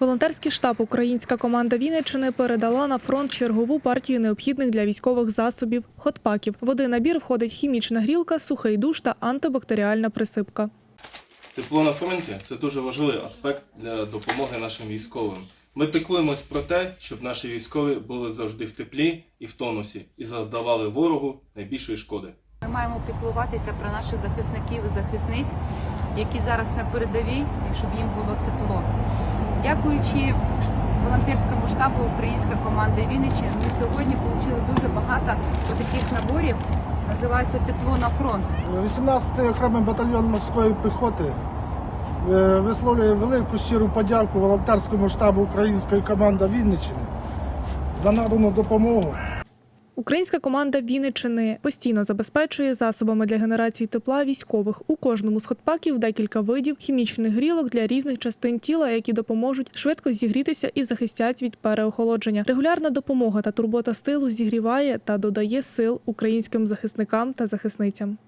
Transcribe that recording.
Волонтерський штаб Українська команда Вінниччини передала на фронт чергову партію необхідних для військових засобів хотпаків. В один набір входить хімічна грілка, сухий душ та антибактеріальна присипка. Тепло на фронті це дуже важливий аспект для допомоги нашим військовим. Ми піклуємось про те, щоб наші військові були завжди в теплі і в тонусі і завдавали ворогу найбільшої шкоди. Ми маємо піклуватися про наших захисників і захисниць, які зараз на передовій, і щоб їм було тепло. Дякуючи волонтерському штабу Українська команда Вінничі, ми сьогодні отримали дуже багато таких наборів. Називається Тепло на фронт. 18-й окремий батальйон морської піхоти е, висловлює велику щиру подяку волонтерському штабу Української команди Вінниччини за надану допомогу. Українська команда Вінничини постійно забезпечує засобами для генерації тепла військових. У кожному з хотпаків декілька видів хімічних грілок для різних частин тіла, які допоможуть швидко зігрітися і захистять від переохолодження. Регулярна допомога та турбота стилу зігріває та додає сил українським захисникам та захисницям.